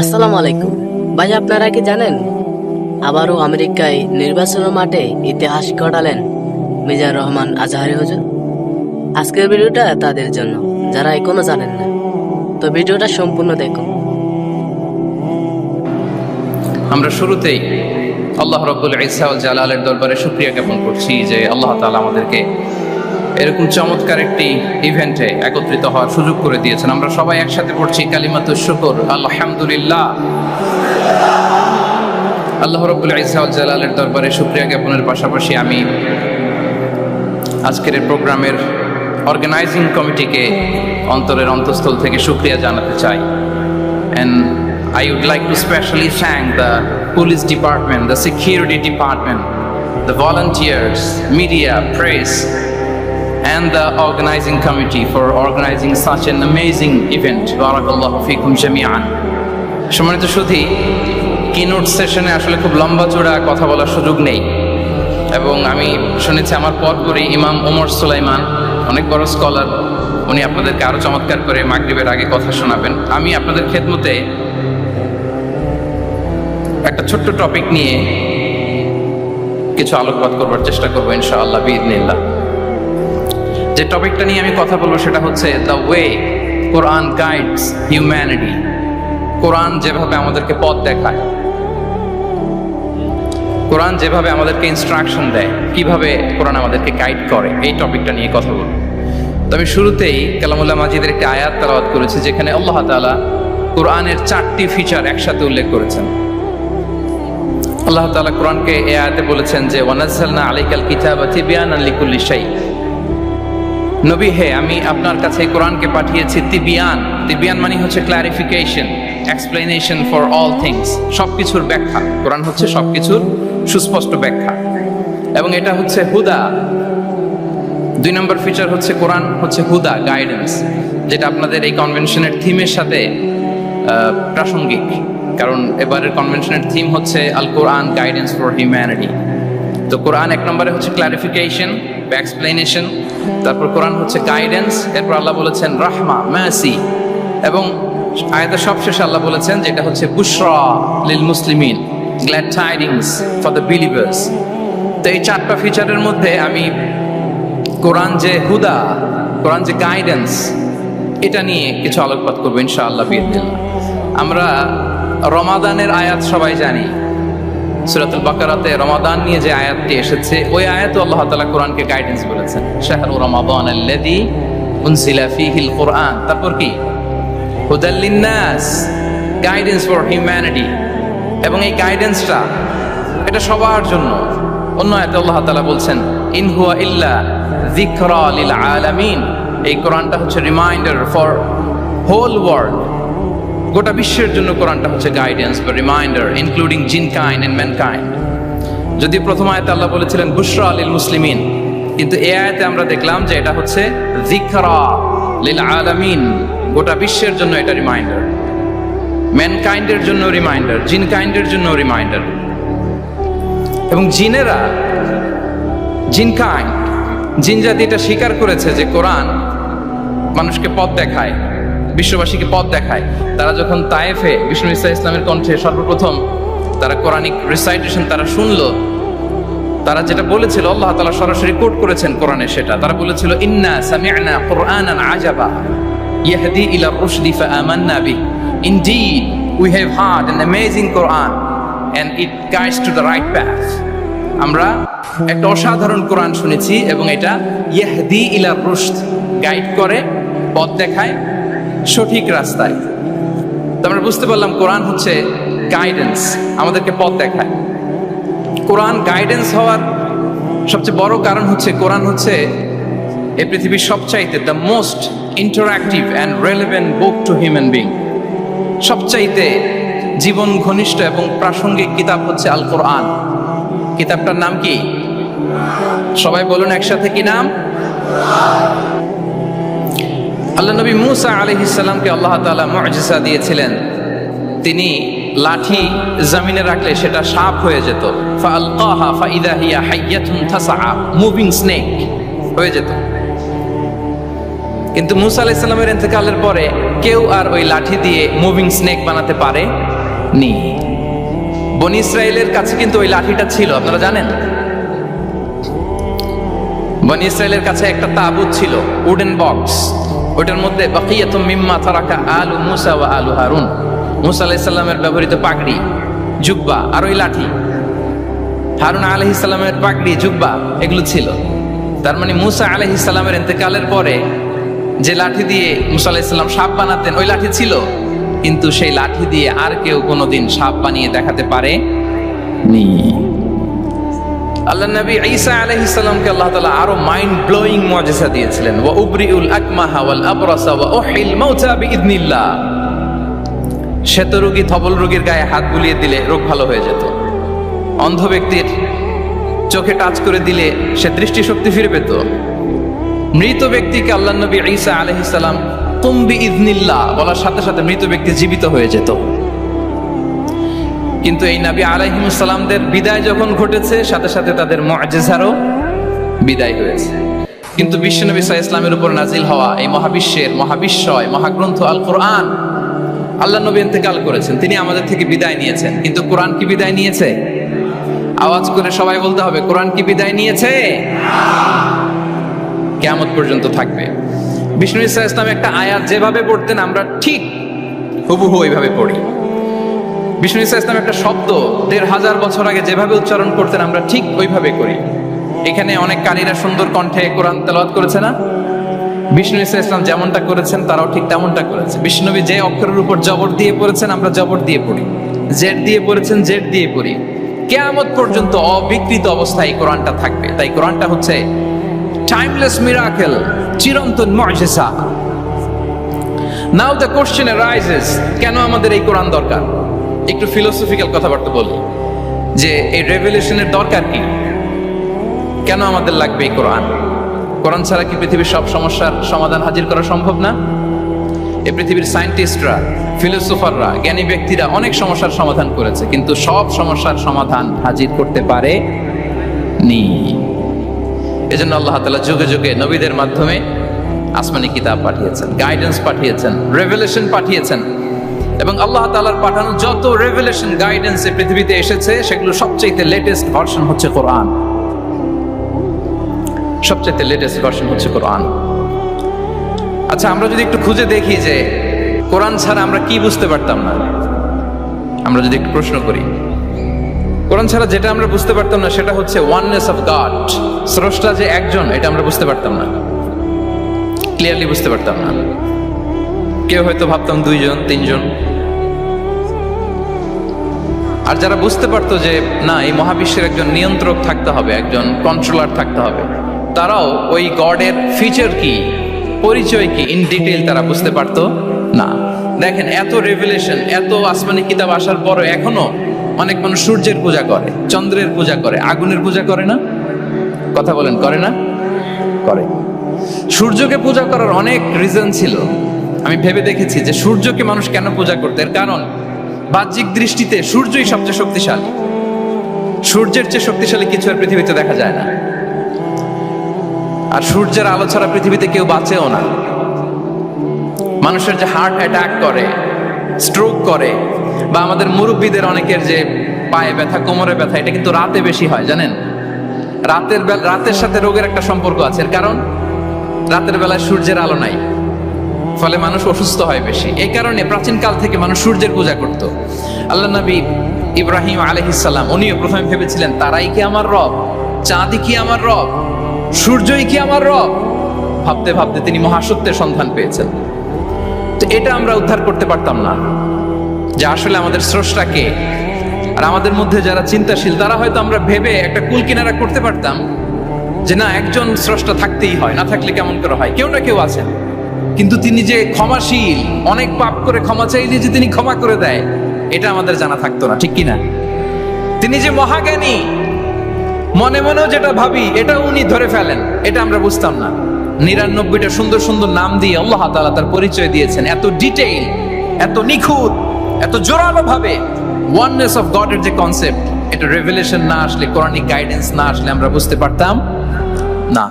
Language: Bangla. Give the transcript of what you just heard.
আসসালামু আলাইকুম। ভাই, আপনারা কি জানেন? আবারও আমেরিকায় নির্বাচনের মাঠে ইতিহাস ঘটালেন মিজার রহমান আজহারি হুজুর। আজকের ভিডিওটা তাদের জন্য, যারা এখনও জানেন না। তো ভিডিওটা সম্পূর্ণ দেখুন। আমরা শুরুতেই আল্লাহ রব্বুল ইসাউল জালালের দরবারে শুক্রিয়া জ্ঞাপন করছি যে আল্লাহ তাআলা আমাদেরকে এরকম চমৎকার একটি ইভেন্টে একত্রিত হওয়ার সুযোগ করে দিয়েছেন। আমরা সবাই একসাথে পড়ছি কালিমাতু শুকর আলহামদুলিল্লাহ। আল্লাহ রব্বুল ইসাউল জালালের দরবারে শুক্রিয়া জ্ঞাপনের পাশাপাশি আমি আজকের প্রোগ্রামের অর্গানাইজিং কমিটিকে অন্তরের অন্তঃস্থল থেকে শুক্রিয়া জানাতে চাই। And I would like to specially thank the police department, the security department, the volunteers, media, press, and the organizing committee for organizing such an amazing event. Barakallahu fikum jami'an. সম্মানিত সুধী কিনোট সেশনে আসলে খুব লম্বা চূড়া কথা বলার সুযোগ নেই এবং আমি শুনেছি আমার পরপরই ইমাম ওমর সুলাইমান, অনেক বড় স্কলার উনি আপনাদেরকে আরও চমৎকার করে মাগরিবের আগে কথা শোনাবেন আমি আপনাদের খেদমতে একটা ছোট্ট টপিক নিয়ে কিছু আলোকপাত করবার চেষ্টা করব ইনশাআল্লাহ বিদিনিল্লাহ যে টপিকটা নিয়ে আমি কথা বলব সেটা হচ্ছে the way Quran guides humanity Quran যেভাবে আমাদেরকে পথ দেখায় কোরআন যেভাবে আমাদেরকে ইনস্ট্রাকশন দেয়, কীভাবে কোরআন আমাদেরকে গাইড করে, এই টপিকটা নিয়ে কথা বলব। তো আমি শুরুতেই কালামুল্লাহ মাজিদের একটি আয়াত তালাবাদ করেছি, যেখানে আল্লাহ তাআলা কোরআনের চারটি ফিচার একসাথে উল্লেখ করেছেন। আল্লাহ তাআলা কোরআনকে এ আয়াতে বলেছেন যে ওয়ানাজ্জালনা আলাইকাল কিতাবা তিবিয়ানান লিকুল্লি শাই। নবী, হে, আমি আপনার কাছে কোরআনকে পাঠিয়েছি তিবিয়ান। তিবিয়ান মানে হচ্ছে clarification explanation for all things সব কিছুর ব্যাখ্যা। কোরআন হচ্ছে সবকিছুর সুস্পষ্ট ব্যাখ্যা। এবং এটা হচ্ছে হুদা। দুই নম্বর ফিচার হচ্ছে কোরআন হচ্ছে হুদা গাইডেন্স যেটা আপনাদের এই কনভেনশনের থিমের সাথে প্রাসঙ্গিক। কারণ এবারের কনভেনশনের থিম হচ্ছে Al Quran guidance for humanity তো কোরআন এক নম্বরে হচ্ছে ক্লারিফিকেশন বা এক্সপ্লেনেশন তারপর কোরআন হচ্ছে গাইডেন্স এরপর আল্লাহ বলেছেন রাহমা ম্যাসি এবং আয়াতের সবশেষে আল্লাহ বলেছেন যে এটা হচ্ছে লিল মুসলিমিন glad tidings for the believers তো এই চারটা ফিচারের মধ্যে আমি কোরআন যে হুদা, কোরআন যে গাইডেন্স এটা নিয়ে কিছু আলোকপাত করব ইনশাআল্লাহ বিদিল্লাহ আমরা রমাদানের আয়াত সবাই জানি সুরাতুল বাকারাতে রমাদান নিয়ে যে আয়াতটি এসেছে, ওই আয়াত আল্লাহ তালা কোরআনকে গাইডেন্স বলেছেন। শাহরু রমাদান আল্লাযী উনজিলা ফীহিল কোরআন। তারপর কি? হুদাল লিন্নাস গাইডেন্স ফর হিউম্যানিটি এবং এই গাইডেন্সটা এটা সবার জন্য। অন্য আয়াতে আল্লাহ তাআলা বলছেন, ইন হুয়া ইল্লা যিকরা লিল আলামিন। এই কোরআনটা হচ্ছে রিমাইন্ডার ফর হোল ওয়ার্ল্ড গোটা বিশ্বের জন্য কোরআনটা হচ্ছে গাইডেন্স বা reminder including jinn kind and mankind যদি প্রথম আয়াতে আল্লাহ বলেছিলেন, বুশরা লিল মুসলিমিন। কিন্তু এই আয়াতে আমরা দেখলাম যে এটা হচ্ছে যিকরা লিল আলামিন। গোটা বিশ্বের জন্য এটা রিমাইন্ডার ম্যানকাইন্ডের জন্য রিমাইন্ডার জিন কাইন্ডের জন্য রিমাইন্ডার এবং জিনেরা জিন কাইন্ড জিন জাতি এটা স্বীকার করেছে যে কোরআন মানুষকে পথ দেখায়। বিশ্ববাসীকে পথ দেখায়। তারা যখন তায়েফে বিষ্ণু ইসা ইসলামের কণ্ঠে সর্বপ্রথম তারা কোরআনিক রিসাইটেশন তারা শুনলো, তারা যেটা বলেছিল, আল্লাহ তালা সরাসরি কোট করেছেন কোরআনে সেটা। তারা বলেছিল, ইন্না সামি'না কুরআনান আজাবা ইয়াহদি ইলা রুশদি ফাআমান্না B indeed we have heard an amazing Quran and it guides to the right path আমরা একটা অসাধারণ কোরআন শুনেছি এবং এটা ইয়াহদি ইলা রুশদ গাইড করে, পথ দেখায়। সঠিক রাস্তায়। তো আমরা বুঝতে পারলাম কোরআন হচ্ছে গাইডেন্স আমাদেরকে পথ দেখায়। কোরআন গাইডেন্স হওয়ার সবচেয়ে বড় কারণ হচ্ছে, কোরআন হচ্ছে এই পৃথিবীর সবচাইতে the most interactive and relevant book to human being সবচাইতে জীবন ঘনিষ্ঠ এবং প্রাসঙ্গিক কিতাব হচ্ছে আল কোরআন কিতাবটার নাম কি? সবাই বলুন একসাথে কি নাম? আল্লাহ নবী মুসা আলহিসাল্লামকে আল্লাহ তালা মজিসা দিয়েছিলেন। তিনি লাঠি জমিনে রাখলে সেটা সাপ হয়ে যেত। মুভিং স্নেক হয়ে যেত। কিন্তু মুসা আলাইহিস সালামের ইন্তেকালের পরে কেউ আর ওই লাঠি দিয়ে মুভিং স্নেক বানাতে পারে নি বনি ইসরায়েলের কাছে কিন্তু ওই লাঠিটা ছিল, আপনারা জানেন? বনি ইসরায়েলের কাছে একটা তাবুত ছিল, উডেন বক্স। ওটার মধ্যে মিম্মা তারাকা আলু মুসা ওয়া আলু হারুন। মুসা আলাইহিস সালামের ব্যবহৃত পাগড়ি, জুব্বা, আর ওই লাঠি। হারুন আলাইহিস পাগড়ি, জুব্বা, এগুলো ছিল। তার মানে মুসা আলাইহিস সালামের ইন্তেকালের পরে যে লাঠি দিয়ে মুসা আলাইহিস সালাম সাপ বানাতেন, ওই লাঠি ছিল। কিন্তু সেই লাঠি দিয়ে আর কেউ কোনোদিন সাপ বানিয়ে দেখাতে পারে নি আল্লাহ নবী ঈসা আলাইহিস সালামকে আল্লাহ তাআলা আরও মাইন্ড ব্লোয়িং মুজিজা দিয়েছিলেন। ওয়া উবরিউল আকমাহা ওয়াল আবরাসা ওয়া উহিল মাউতা বিইذنিল্লাহ শ্বেত রোগী থবল রোগীর গায়ে হাত বুলিয়ে দিলে রোগ ভালো হয়ে যেত। অন্ধ ব্যক্তির চোখে টাচ করে দিলে সে দৃষ্টিশক্তি ফিরে পেত। মৃত ব্যক্তিকে আল্লাহ নবী ঈসা আলহিসাল্লাম তুম্বি ইদনিল্লাহ বলার সাথে সাথে মৃত ব্যক্তি জীবিত হয়ে যেত। কিন্তু এই নবী আলাইহিমুসালামদের বিদায় যখন ঘটেছে, সাথে সাথে তাদের মুআজিজারও বিদায় হয়েছে। কিন্তু বিশ্বনবী সাল্লাল্লাহু আলাইহি ইসলামের উপর নাজিল হওয়া এই মহাবিশ্বের মহাবিশ্বয়, মহাগ্রন্থ আল কোরআন আল্লাহ নবী ইন্তেকাল করেছেন। তিনি আমাদের থেকে বিদায় নিয়েছেন। কিন্তু কোরআন কি বিদায় নিয়েছে? আওয়াজ করে সবাই বলতে হবে, কোরআন কি বিদায় নিয়েছে? কেয়ামত পর্যন্ত থাকবে। বিষ্ণু ইসা ইসলাম একটা আয়াত যেভাবে পড়তেন, আমরা ঠিক হুবহু ওইভাবে পড়ি। বিষ্ণু ইসা ইসলাম একটা শব্দ দেড় হাজার বছর আগে যেভাবে উচ্চারণ করতেন, আমরা ঠিক ওইভাবে করি। এখানে অনেক কারীরা সুন্দর কণ্ঠে কোরআন তেলাওয়াত করেছে না? বিষ্ণু ইসা ইসলাম যেমনটা করেছেন, তারাও ঠিক তেমনটা করেছে। বিষ্ণুবী যে অক্ষরের উপর জবর দিয়ে পড়েছেন, আমরা জবর দিয়ে পড়ি। জেড দিয়ে পড়েছেন জেড দিয়ে পড়ি। কেয়ামত পর্যন্ত অবিকৃত অবস্থায় এই কোরআনটা থাকবে। তাই কোরআনটা হচ্ছে টাইমলেস মিরাকেল চিরন্তন মজেসা নাও দ্য কোশ্চেন অ্যারাইজেস কেন আমাদের এই কোরআন দরকার? একটু ফিলোসফিক্যাল কথাবার্তা বলি, যে এই রেভলিউশনের দরকার কি? কেন আমাদের লাগবে এই কোরআন? কোরআন ছাড়া কি পৃথিবীর সব সমস্যার সমাধান হাজির করা সম্ভব না? এই পৃথিবীর সায়েন্টিস্টরা ফিলোসোফাররা জ্ঞানী ব্যক্তিরা অনেক সমস্যার সমাধান করেছে, কিন্তু সব সমস্যার সমাধান হাজির করতে পারে নি। এজন্য আল্লাহ তাআলা যুগে যুগে নবীদের মাধ্যমে আসমানি কিতাব পাঠিয়েছেন গাইডেন্স পাঠিয়েছেন রেভেলেশন পাঠিয়েছেন। এবং আল্লাহ তালার পাঠানো যত রেভেলেশন গাইডেন্স পৃথিবীতে এসেছে, সেগুলো সবচেয়ে লেটেস্ট ভার্সন হচ্ছে কোরআন সবচেয়ে লেটেস্ট ভার্সন হচ্ছে কোরআন আচ্ছা আমরা যদি একটু খুঁজে দেখি যে কোরআন ছাড়া আমরা কি বুঝতে পারতাম না। আমরা যদি একটু প্রশ্ন করি কোরআন ছাড়া যেটা আমরা বুঝতে পারতাম না, সেটা হচ্ছে ওয়াননেস অফ গড স্রষ্টা যে একজন, এটা আমরা বুঝতে পারতাম না। ক্লিয়ারলি বুঝতে পারতাম না। কেউ হয়তো ভাবতাম দুইজন, তিনজন। আর যারা বুঝতে পারতো যে, না, এই মহাবিশ্বের একজন নিয়ন্ত্রক থাকতে হবে, একজন কন্ট্রোলার থাকতে হবে, তারাও ওই গডের ফিচার কি, পরিচয় কি ইন ডিটেল তারা বুঝতে পারতো? না। দেখেন, এত রেভেলেশন এত আসমানি কিতাব আসার পরও এখনও অনেক মানুষ সূর্যের পূজা করে, চন্দ্রের পূজা করে, আগুনের পূজা করে না? কথা বলেন, করে না? করে। সূর্যকে পূজা করার অনেক রিজন ছিল। আমি ভেবে দেখেছি যে সূর্যকে মানুষ কেন পূজা করতে? এর কারণ, বাহ্যিক দৃষ্টিতে সূর্যই সবচেয়ে শক্তিশালী। সূর্যের চেয়ে শক্তিশালী কিছু আর পৃথিবীতে দেখা যায় না। আর সূর্যের আলো ছাড়া পৃথিবীতে কেউ বাঁচেও না। মানুষের যে হার্ট অ্যাটাক করে স্ট্রোক করে, বা আমাদের মুরব্বীদের অনেকের যে পায়ে ব্যথা, কোমরে ব্যথা, এটা কিন্তু রাতে বেশি হয়, জানেন? রাতের বেলা, রাতের সাথে রোগের একটা সম্পর্ক আছে। এর কারণ, রাতের বেলায় সূর্যের আলো নাই। ফলে মানুষ অসুস্থ হয় বেশি। এই কারণে প্রাচীন কাল থেকে মানুষ সূর্যের পূজা করত। আল্লাহ নবী ইব্রাহিম আলহিসাল্লাম উনিও প্রথমে ভেবেছিলেন, তারাই কি আমার রব? চাঁদই কি আমার রব? সূর্যই কি আমার রব? ভাবতে ভাবতে তিনি মহাসত্যের সন্ধান পেয়েছেন। তো এটা আমরা উদ্ধার করতে পারতাম না। যে আসলে আমাদের স্রষ্টাকে আর আমাদের মধ্যে যারা চিন্তাশীল, তারা হয়তো আমরা ভেবে একটা কুল কিনারা করতে পারতাম যে না, একজন স্রষ্টা থাকতেই হয়, না থাকলে কেমন করে হয়? কেউ না কেউ আছেন। কিন্তু তিনি যে ক্ষমাশীল, অনেক পাপ করে ক্ষমা চাইলে যে তিনি ক্ষমা করে দেয়, এটা আমাদের জানা থাকতো না, ঠিক কিনা তিনি যে মহাজ্ঞানী, মনে মনেও যেটা ভাবি এটা উনি ধরে ফেলেন, এটা আমরা বুঝতাম না। নিরানব্বইটা সুন্দর সুন্দর নাম দিয়ে আল্লাহ তাআলা তার পরিচয় দিয়েছেন, এত ডিটেইল, এত নিখুঁত, এত জোরালো ভাবে। ওয়াননেস অফ গডের যে কনসেপ্ট এটা রেভেলেশন না আসলে, কোরআনিক গাইডেন্স না আসলে আমরা বুঝতে পারতাম না।